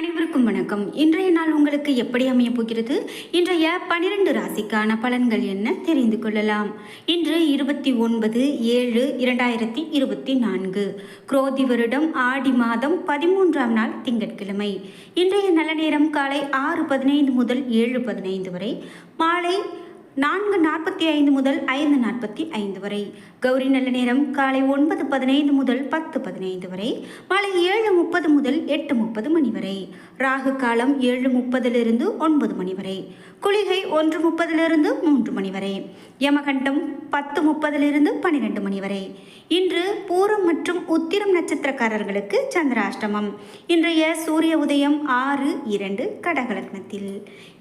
அனைவருக்கும் வணக்கம். இன்றைய நாள் உங்களுக்கு எப்படி அமைய போகிறது? இன்றைய பனிரெண்டு ராசிக்கான பலன்கள் என்ன? தெரிந்து கொள்ளலாம். இன்று இருபத்தி ஒன்பது ஏழு இரண்டாயிரத்தி இருபத்தி நான்கு. குரோதி வருடம் ஆடி மாதம் பதிமூன்றாம் நாள் திங்கட்கிழமை. இன்றைய நல்ல நேரம் காலை ஆறு பதினைந்து முதல் ஏழு பதினைந்து வரை. மாலை நான்கு நாற்பத்தி ஐந்து முதல் ஐந்து நாற்பத்தி ஐந்து வரை. கௌரி நல்ல நேரம் காலை ஒன்பது பதினைந்து முதல் பத்து பதினைந்து வரை. மாலை ஏழு முப்பது முதல் எட்டு முப்பது மணி வரை. ராகு காலம் ஏழு முப்பதிலிருந்து ஒன்பது மணி வரை. குளிகை ஒன்று முப்பதிலிருந்து மூன்று மணி வரை யமகண்டம் பத்து முப்பதிலிருந்து பன்னிரெண்டு மணி வரை. இன்று பூரம் மற்றும் உத்திரம் நட்சத்திரக்காரர்களுக்கு சந்திராஷ்டமம். இன்றைய சூரிய உதயம் ஆறு இரண்டு கடகலக்னத்தில்.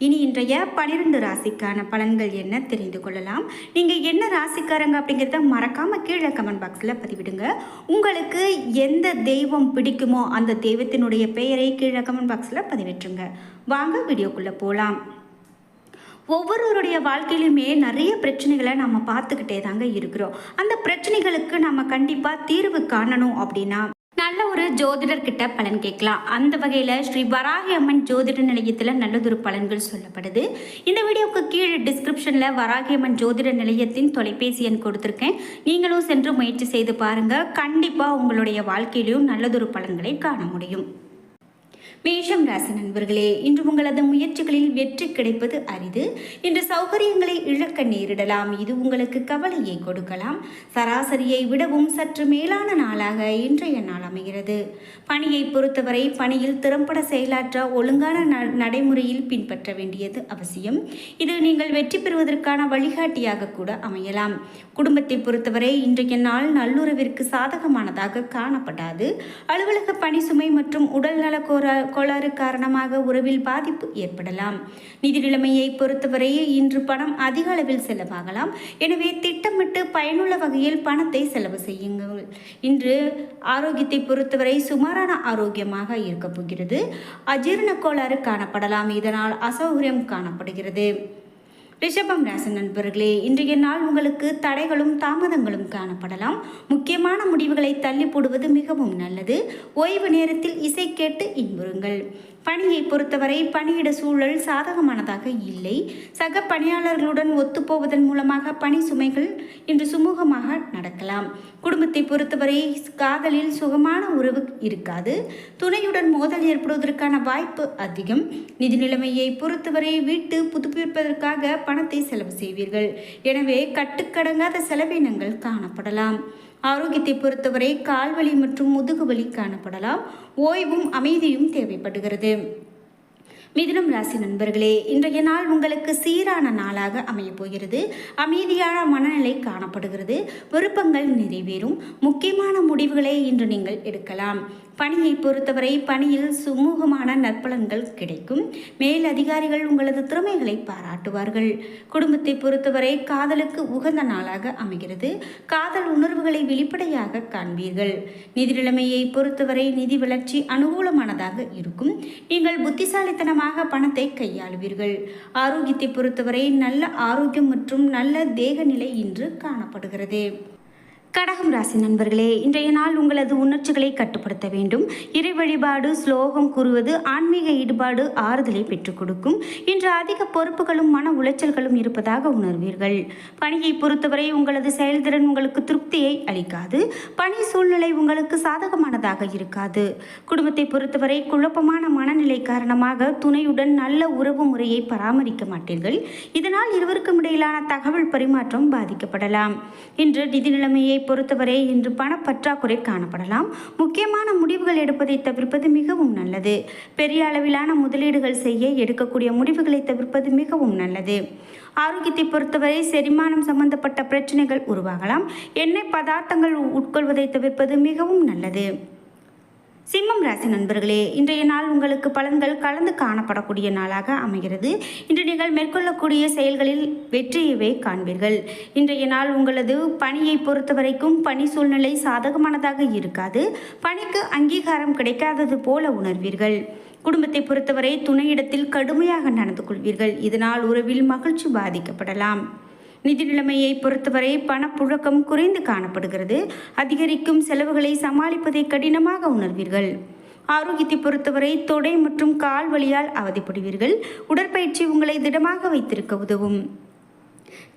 இனி இன்றைய பனிரெண்டு ராசிக்கான பலன்கள் என்ன தெரிந்து கொள்ளலாம். நீங்கள் என்ன ராசிக்காரங்க அப்படிங்கிறத மறக்காமல் கீழே கமெண்ட் பாக்ஸில் பதிவிடுங்க. உங்களுக்கு எந்த தெய்வம் பிடிக்குமோ அந்த தெய்வத்தினுடைய பெயரை கீழே கமெண்ட் பாக்ஸில் பதிவிட்டுருங்க. வாங்க வீடியோக்குள்ளே போகலாம் ஒவ்வொருவருடைய வாழ்க்கையிலுமே நிறைய பிரச்சனைகளை நம்ம பார்த்துக்கிட்டே தாங்க இருக்கிறோம். அந்த பிரச்சனைகளுக்கு நம்ம கண்டிப்பாக தீர்வு காணணும் அப்படின்னா நல்ல ஒரு ஜோதிடர்கிட்ட பலன் கேட்கலாம். அந்த வகையில் ஸ்ரீ வராகி அம்மன் ஜோதிட நிலையத்தில் நல்லதொரு பலன்கள் சொல்லப்படுது. இந்த வீடியோவுக்கு கீழே டிஸ்கிரிப்ஷனில் வராகி அம்மன் ஜோதிட நிலையத்தின் தொலைபேசி எண் கொடுத்துருக்கேன். நீங்களும் சென்று முயற்சி செய்து பாருங்கள் கண்டிப்பாக உங்களுடைய வாழ்க்கையிலையும் நல்லதொரு பலன்களை காண முடியும். மேஷம் ராசி நண்பர்களே இன்று உங்களது முயற்சிகளில் வெற்றி கிடைப்பது அரிது. இன்று சௌகரியங்களை இழக்க நேரிடலாம். இது உங்களுக்கு கவலையை கொடுக்கலாம். சராசரியை விடவும் சற்று மேலான நாளாக இன்றைய நாள் அமைகிறது. பணியை பொறுத்தவரை பணியில் திறம்பட செயலாற்ற ஒழுங்கான ந- நடைமுறையில் பின்பற்ற வேண்டியது அவசியம். இது நீங்கள் வெற்றி பெறுவதற்கான வழிகாட்டியாக கூட அமையலாம். குடும்பத்தை பொறுத்தவரை இன்றைய நாள் நல்லுறவிற்கு சாதகமானதாக காணப்படாது. அலுவலக பணி சுமை மற்றும் உடல்நல கோர கோளாறு காரணமாக உறவில் பாதிப்பு ஏற்படலாம். நிதி நிலைமையை பொறுத்தவரை இன்று பணம் அதிக அளவில் செலவாகலாம். எனவே திட்டமிட்டு பயனுள்ள வகையில் பணத்தை செலவு செய்யுங்கள். இன்று ஆரோக்கியத்தை பொறுத்தவரை சுமாரான ஆரோக்கியமாக இருக்கப் போகிறது. அஜீரண கோளாறு காணப்படலாம். இதனால் அசௌகரியம் காணப்படுகிறது. ரிஷபம் ராசி நண்பர்களே இன்றைய நாள் உங்களுக்கு தடைகளும் தாமதங்களும் காணப்படலாம். முக்கியமான முடிவுகளை தள்ளி போடுவது மிகவும் நல்லது. ஓய்வு நேரத்தில் இசை கேட்டு இன்புறுங்கள். பணியை பொறுத்தவரை பணியிட சூழல் சாதகமானதாக இல்லை. சக பணியாளர்களுடன் ஒத்துப்போவதன் மூலமாக பணி சுமைகள் இன்று சுமூகமாக நடக்கலாம். குடும்பத்தை பொறுத்தவரை காதலில் சுகமான உறவு இருக்காது. துணையுடன் மோதல் ஏற்படுவதற்கான வாய்ப்பு அதிகம். நிதி நிலைமையை பொறுத்தவரை வீட்டு புதுப்பிப்பதற்காக பணத்தை செலவு செய்வீர்கள். எனவே கட்டுக்கடங்காத செலவினங்கள் காணப்படலாம். ஆரோக்கியத்தை பொறுத்தவரை கால்வலி மற்றும் முதுகுவலி காணப்படலாம். ஓய்வும் அமைதியும் தேவைப்படுகிறது. மிதுனம் ராசி நண்பர்களே இன்றைய நாள் உங்களுக்கு சீரான நாளாக அமையப் போகிறது. அமைதியான மனநிலை காணப்படுகிறது. விருப்பங்கள் நிறைவேறும். முக்கியமான முடிவுகளை இன்று நீங்கள் எடுக்கலாம். பணியை பொறுத்தவரை பணியில் சுமூகமான நற்பலன்கள் கிடைக்கும். மேல் அதிகாரிகள் உங்களது திறமைகளை பாராட்டுவார்கள். குடும்பத்தை பொறுத்தவரை காதலுக்கு உகந்த நாளாக அமைகிறது. காதல் உணர்வுகளை வெளிப்படையாக காண்பீர்கள். நிதி நிலைமையை பொறுத்தவரை நிதி வளர்ச்சி அனுகூலமானதாக இருக்கும். நீங்கள் புத்திசாலித்தனமாக பணத்தை கையாளுவீர்கள். ஆரோக்கியத்தை பொறுத்தவரை நல்ல ஆரோக்கியம் மற்றும் நல்ல தேக நிலை இன்று காணப்படுகிறது. கடகம் ராசி நண்பர்களே இன்றைய நாள் உங்களது உணர்ச்சிகளை கட்டுப்படுத்த வேண்டும். இறை வழிபாடு ஸ்லோகம் கூறுவது ஆன்மீக ஈடுபாடு ஆறுதலை பெற்றுக் கொடுக்கும். இன்று அதிக பொறுப்புகளும் மன உளைச்சல்களும் இருப்பதாக உணர்வீர்கள். பணியை பொறுத்தவரை உங்களது செயல்திறன் உங்களுக்கு திருப்தியை அளிக்காது. பணி சூழ்நிலை உங்களுக்கு சாதகமானதாக இருக்காது. குடும்பத்தை பொறுத்தவரை குழப்பமான மனநிலை காரணமாக துணையுடன் நல்ல உறவு முறையை பராமரிக்க மாட்டீர்கள். இதனால் இருவருக்கும் இடையிலான தகவல் பரிமாற்றம் பாதிக்கப்படலாம். இன்று நிதி நிலைமையை பொறுத்தவரை இன்று பணப்பற்றாக்குறை காணப்படலாம். முக்கியமான முடிவுகள் எடுப்பதை தவிர்ப்பது மிகவும் நல்லது. பெரிய அளவிலான முதலீடுகள் செய்ய எடுக்கக்கூடிய முடிவுகளை தவிர்ப்பது மிகவும் நல்லது. ஆரோக்கியத்தை பொறுத்தவரை செரிமானம் சம்பந்தப்பட்ட பிரச்சனைகள் உருவாகலாம். எண்ணெய் பதார்த்தங்கள் உட்கொள்வதை தவிர்ப்பது மிகவும் நல்லது. சிம்மம் ராசி நண்பர்களே இன்றைய நாள் உங்களுக்கு பலன்கள் கலந்து காணப்படக்கூடிய நாளாக அமைகிறது. இன்று நீங்கள் மேற்கொள்ளக்கூடிய செயல்களில் வெற்றியவே காண்பீர்கள். இன்றைய நாள் உங்களது பணியை பொறுத்தவரைக்கும் பணி சூழ்நிலை சாதகமானதாக இருக்காது. பணிக்கு அங்கீகாரம் கிடைக்காதது போல உணர்வீர்கள். குடும்பத்தை பொறுத்தவரை துணையிடத்தில் கடுமையாக நடந்து கொள்வீர்கள். இதனால் உறவில் மகிழ்ச்சி பாதிக்கப்படலாம். நிதி நிலைமையை பொறுத்தவரை பணப்புழக்கம் குறைந்து காணப்படுகிறது. அதிகரிக்கும் செலவுகளை சமாளிப்பதை கடினமாக உணர்வீர்கள். ஆரோக்கியத்தை பொறுத்தவரை தொடை மற்றும் கால் வலியால் அவதிப்படுவீர்கள். உடற்பயிற்சி உங்களை திடமாக வைத்திருக்க உதவும்.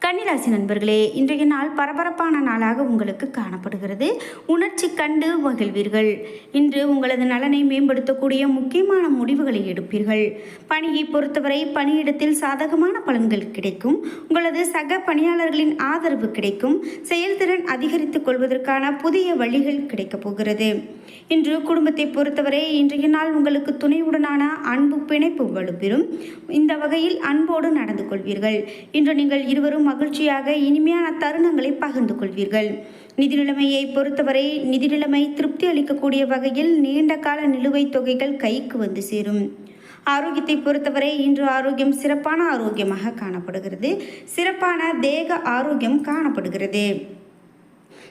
கன்னிராசி நண்பர்களே இன்றைய நாள் பரபரப்பான நாளாக உங்களுக்கு காணப்படுகிறது. உணர்ச்சி கண்டு மகிழ்வீர்கள். இன்று உங்களது நலனை மேம்படுத்தக்கூடிய முக்கியமான முடிவுகளை எடுப்பீர்கள். பணியை பொறுத்தவரை பணியிடத்தில் சாதகமான பலன்கள் கிடைக்கும். உங்களது சக பணியாளர்களின் ஆதரவு கிடைக்கும். செயல்திறன் அதிகரித்துக் கொள்வதற்கான புதிய வழிகள் கிடைக்கப் போகிறது. இன்று குடும்பத்தை பொறுத்தவரை இன்றைய நாள் உங்களுக்கு துணையுடனான அன்பு பிணைப்பு வலுப்பெறும். இந்த வகையில் அன்போடு நடந்து கொள்வீர்கள். இன்று நீங்கள் இருவரும் மகிழ்ச்சியாக இனிமையான தருணங்களை பகிர்ந்து கொள்வீர்கள். நிதி நிலைமையை பொறுத்தவரை நிதி நிலைமை திருப்தி அளிக்கக்கூடிய வகையில் நீண்ட கால நிலுவைத் தொகைகள் கைக்கு வந்து சேரும். ஆரோக்கியத்தை பொறுத்தவரை இன்று ஆரோக்கியம் சிறப்பான ஆரோக்கியமாக காணப்படுகிறது. சிறப்பான தேக ஆரோக்கியம் காணப்படுகிறது.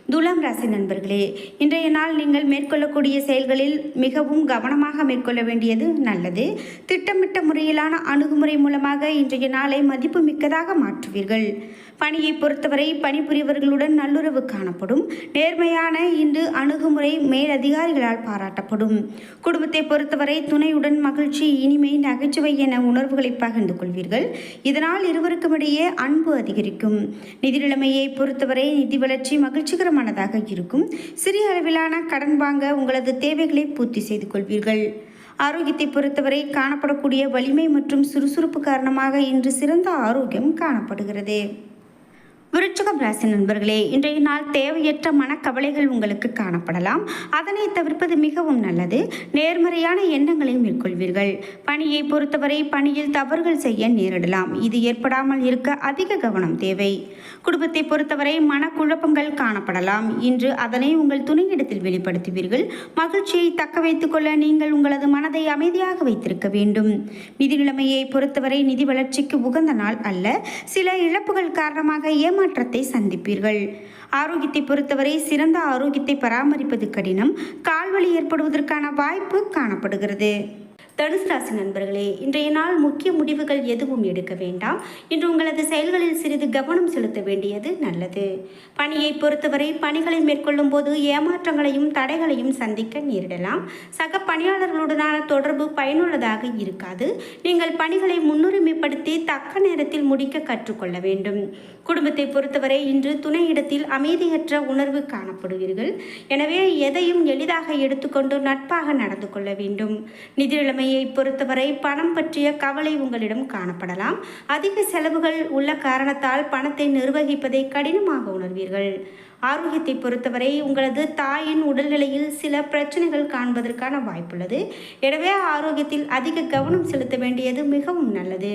துலாம் ராசி நண்பர்களே இன்றைய நாள் நீங்கள் மேற்கொள்ளக்கூடிய செயல்களில் மிகவும் கவனமாக மேற்கொள்ள வேண்டியது நல்லது. திட்டமிட்ட முறையிலான அணுகுமுறை மூலமாக இன்றைய நாளை மதிப்பு மிக்கதாக மாற்றுவீர்கள். பணியை பொறுத்தவரை பணிபுரியவர்களுடன் நல்லுறவு காணப்படும். நேர்மையான இன்று அணுகுமுறை மேலதிகாரிகளால் பாராட்டப்படும். குடும்பத்தை பொறுத்தவரை துணையுடன் மகிழ்ச்சி இனிமை நகைச்சுவை என உணர்வுகளை பகிர்ந்து கொள்வீர்கள். இதனால் இருவருக்கும் இடையே அன்பு அதிகரிக்கும். நிதி நிலைமையை பொறுத்தவரை நிதி வளர்ச்சி மகிழ்ச்சிகரமானதாக இருக்கும். சிறிய அளவிலான கடன் வாங்க உங்களது தேவைகளை பூர்த்தி செய்து கொள்வீர்கள். ஆரோக்கியத்தை பொறுத்தவரை காணப்படக்கூடிய வலிமை மற்றும் சுறுசுறுப்பு காரணமாக இன்று சிறந்த ஆரோக்கியம் காணப்படுகிறது. விருச்சகம் ராசி நண்பர்களே இன்றைய நாள் தேவையற்ற மனக்கவலைகள் உங்களுக்கு காணப்படலாம். அதனை தவிர்ப்பது மிகவும் நல்லது. நேர்மறையான எண்ணங்களை மேற்கொள்வீர்கள். பணியை பொறுத்தவரை பணியில் தவறுகள் செய்ய நேரிடலாம். இது ஏற்படாமல் இருக்க அதிக கவனம் தேவை. குடும்பத்தை பொறுத்தவரை மனக்குழப்பங்கள் காணப்படலாம். இன்று அதனை உங்கள் துணையிடத்தில் வெளிப்படுத்துவீர்கள். மகிழ்ச்சியை தக்க வைத்துக் கொள்ள நீங்கள் உங்களது மனதை அமைதியாக வைத்திருக்க வேண்டும். நிதி நிலைமையை பொறுத்தவரை நிதி வளர்ச்சிக்கு உகந்த நாள் அல்ல. சில இழப்புகள் காரணமாக ஏமா ஏமாற்றத்தை சந்திப்பீர்கள். ஆரோக்கியத்தை பொறுத்தவரை சிறந்த ஆரோக்கியத்தை பராமரிப்பது கடினம். கால்வழி ஏற்படுவதற்கான வாய்ப்பு காணப்படுகிறது. தனுசு ராசி நண்பர்களே இன்றைய நாள் முக்கிய முடிவுகள் எதுவும் எடுக்க வேண்டாம். இன்று உங்களது செயல்களில் சிறிது கவனம் செலுத்த வேண்டியது நல்லது. பணியை பொறுத்தவரை பணிகளை மேற்கொள்ளும் போது ஏமாற்றங்களையும் தடைகளையும் சந்திக்க நேரிடலாம். சக பணியாளர்களுடனான தொடர்பு பயனுள்ளதாக இருக்காது. நீங்கள் பணிகளை முன்னுரிமைப்படுத்தி தக்க நேரத்தில் முடிக்க கற்றுக்கொள்ள வேண்டும். குடும்பத்தை பொறுத்தவரை இன்று துணையிடத்தில் அமைதியற்ற உணர்வு காணப்படுவீர்கள். எனவே எதையும் எளிதாக எடுத்துக்கொண்டு நட்பாக நடந்து கொள்ள வேண்டும். நிதிநிலைமையை பொறுத்தவரை பணம் பற்றிய கவலை உங்களிடம் காணப்படலாம். அதிக செலவுகள் உள்ள காரணத்தால் பணத்தை நிர்வகிப்பதை கடினமாக உணர்வீர்கள். ஆரோக்கியத்தை பொறுத்தவரை உங்களது தாயின் உடல்நிலையில் சில பிரச்சனைகள் காண்பதற்கான வாய்ப்புள்ளது. எனவே ஆரோக்கியத்தில் அதிக கவனம் செலுத்த வேண்டியது மிகவும் நல்லது.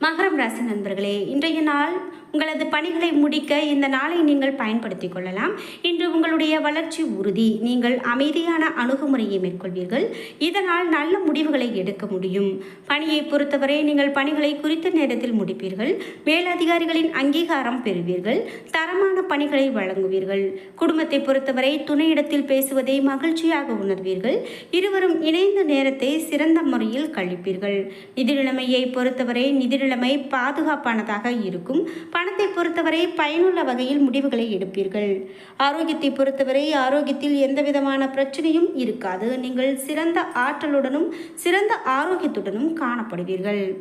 மகரம் ராசி நண்பர்களே இன்றைய நாள் உங்களது பணிகளை முடிக்க இந்த நாளை நீங்கள் பயன்படுத்திக் கொள்ளலாம். இன்று உங்களுடைய வளர்ச்சி உறுதி. நீங்கள் அமைதியான அணுகுமுறையை மேற்கொள்வீர்கள். இதனால் நல்ல முடிவுகளை எடுக்க முடியும். பணியை பொறுத்தவரை நீங்கள் பணிகளை குறித்த நேரத்தில் முடிப்பீர்கள். மேலதிகாரிகளின் அங்கீகாரம் பெறுவீர்கள். தரமான பணிகளை வழங்குவீர்கள். குடும்பத்தை பொறுத்தவரை துணையிடத்தில் பேசுவதை மகிழ்ச்சியாக உணர்வீர்கள். இருவரும் இணைந்த நேரத்தை சிறந்த முறையில் கழிப்பீர்கள். நிதி நிலைமையை பொறுத்தவரை நிதி நிலைமை பாதுகாப்பானதாக இருக்கும். பணத்தை பொறுத்தவரை பயனுள்ள வகையில் முடிவுகளை எடுப்பீர்கள். ஆரோக்கியத்தை பொறுத்தவரை ஆரோக்கியத்தில் எந்த விதமான பிரச்சனையும் இருக்காது. நீங்கள் சிறந்த ஆற்றலுடனும் சிறந்த ஆரோக்கியத்துடனும் காணப்படுவீர்கள்.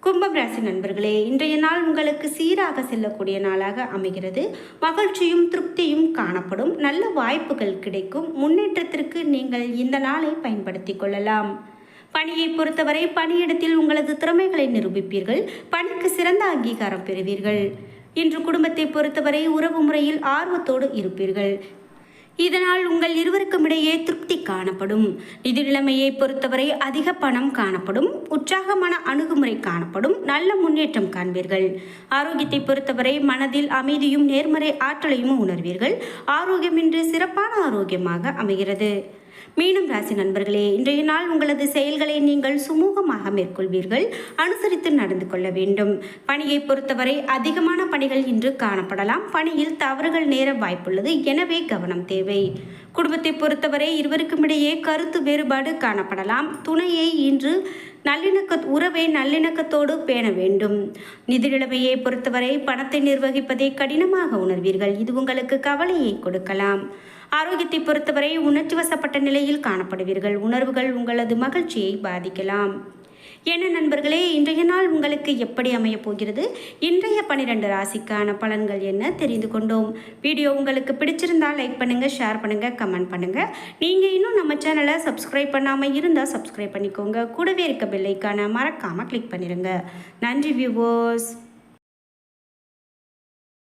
கும்பம் ராசி நண்பர்களே இன்றைய நாள் உங்களுக்கு சீராக செல்லக்கூடிய நாளாக அமைகிறது. மகிழ்ச்சியும் திருப்தியும் காணப்படும். நல்ல வாய்ப்புகள் கிடைக்கும். முன்னேற்றத்திற்கு நீங்கள் இந்த நாளை பயன்படுத்திக் கொள்ளலாம். பணியை பொறுத்தவரை பணியிடத்தில் உங்களது திறமைகளை நிரூபிப்பீர்கள். பணிக்கு சிறந்த அங்கீகாரம் பெறுவீர்கள். இன்று குடும்பத்தை பொறுத்தவரை உறவு முறையில் ஆர்வத்தோடு இருப்பீர்கள். இதனால் உங்கள் இருவருக்கும் இடையே திருப்தி காணப்படும். நிதி நிலைமையை பொறுத்தவரை அதிக பணம் காணப்படும். உற்சாகமான அணுகுமுறை காணப்படும். நல்ல முன்னேற்றம் காண்பீர்கள். ஆரோக்கியத்தை பொறுத்தவரை மனதில் அமைதியும் நேர்மறை ஆற்றலையும் உணர்வீர்கள். ஆரோக்கியம் இன்று சிறப்பான ஆரோக்கியமாக அமைகிறது. மீண்டும் ராசி நண்பர்களே இன்றைய நாள் உங்களது செயல்களை நீங்கள் சுமூகமாக மேற்கொள்வீர்கள். அனுசரித்து நடந்து கொள்ள வேண்டும். பணியை பொறுத்தவரை அதிகமான பணிகள் இன்று காணப்படலாம். பணியில் தவறுகள் நேர வாய்ப்புள்ளது. எனவே கவனம் தேவை. குடும்பத்தை பொறுத்தவரை இருவருக்கும் இடையே கருத்து வேறுபாடு காணப்படலாம். துணையை இன்று நல்லிணக்க உறவை நல்லிணக்கத்தோடு பேண வேண்டும். நிதி நிலைமையை பொறுத்தவரை பணத்தை நிர்வகிப்பதை கடினமாக உணர்வீர்கள். இது உங்களுக்கு கவலையை கொடுக்கலாம். ஆரோக்கியத்தை பொறுத்தவரை உணர்ச்சி வசப்பட்ட நிலையில் காணப்படுவீர்கள். உணர்வுகள் உங்களது மகிழ்ச்சியை பாதிக்கலாம். என்ன நண்பர்களே இன்றைய நாள் உங்களுக்கு எப்படி அமையப் போகிறது? இன்றைய பன்னிரெண்டு ராசிக்கான பலன்கள் என்ன தெரிந்து கொண்டோம். வீடியோ உங்களுக்கு பிடிச்சிருந்தால் லைக் பண்ணுங்கள் ஷேர் பண்ணுங்கள் கமெண்ட் பண்ணுங்கள் நீங்கள் இன்னும் நம்ம சேனலை சப்ஸ்கிரைப் பண்ணாமல் இருந்தால் சப்ஸ்கிரைப் பண்ணிக்கோங்க. கூடவே இருக்க பெல்லைக்கான மறக்காமல் கிளிக் பண்ணிடுங்க நன்றி வியூவர்ஸ்